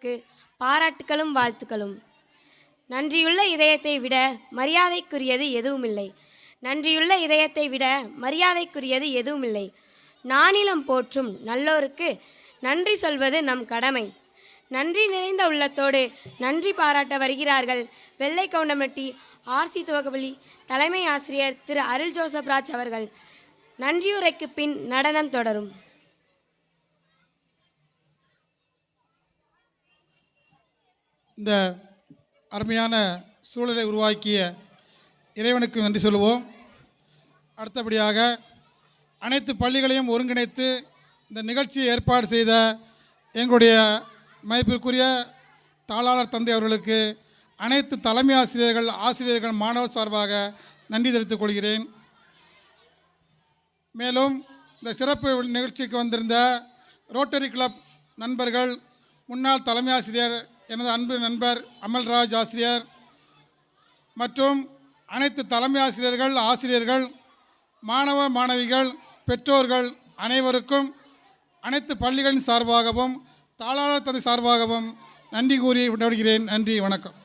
க்கு பாராட்டுகளும் வாழ்த்துக்களும். நன்றியுள்ள இதயத்தை விட மரியாதைக்குரியது எதுவுமில்லை. நன்றியுள்ள இதயத்தை விட மரியாதைக்குரியது எதுவுமில்லை. நானிலம் போற்றும் நல்லோருக்கு நன்றி சொல்வது நம் கடமை. நன்றி நிறைந்த உள்ளத்தோடு நன்றி பாராட்ட வருகிறார்கள் வெள்ளை கவுண்டமட்டி ஆர்சி துவக்கப்பள்ளி தலைமை ஆசிரியர் திரு அருள் ஜோசப்ராஜ் அவர்கள். நன்றியுரைக்கு பின் நடனம் தொடரும். இந்த அருமையான சூழலை உருவாக்கிய இறைவனுக்கு நன்றி சொல்லுவோம். அடுத்தபடியாக அனைத்து பள்ளிகளையும் ஒருங்கிணைத்து இந்த நிகழ்ச்சியை ஏற்பாடு செய்த எங்களுடைய மதிப்பிற்குரிய தாளாளர் தந்தை அவர்களுக்கு அனைத்து தலைமை ஆசிரியர்கள் ஆசிரியர்கள் மாணவர் சார்பாக நன்றி தெரிவித்துக் கொள்கிறேன். மேலும் இந்த சிறப்பு நிகழ்ச்சிக்கு வந்திருந்த ரோட்டரி கிளப் நண்பர்கள் முன்னாள் தலைமை ஆசிரியர் எனது அன்பு நண்பர் அமல்ராஜ் ஆசிரியர் மற்றும் அனைத்து தலைமை ஆசிரியர்கள் ஆசிரியர்கள் மாணவ மாணவிகள் பெற்றோர்கள் அனைவருக்கும் அனைத்து பள்ளிகளின் சார்பாகவும் தாளாளர் தந்தை சார்பாகவும் நன்றி கூறி விடுகிறேன் நன்றி வணக்கம்.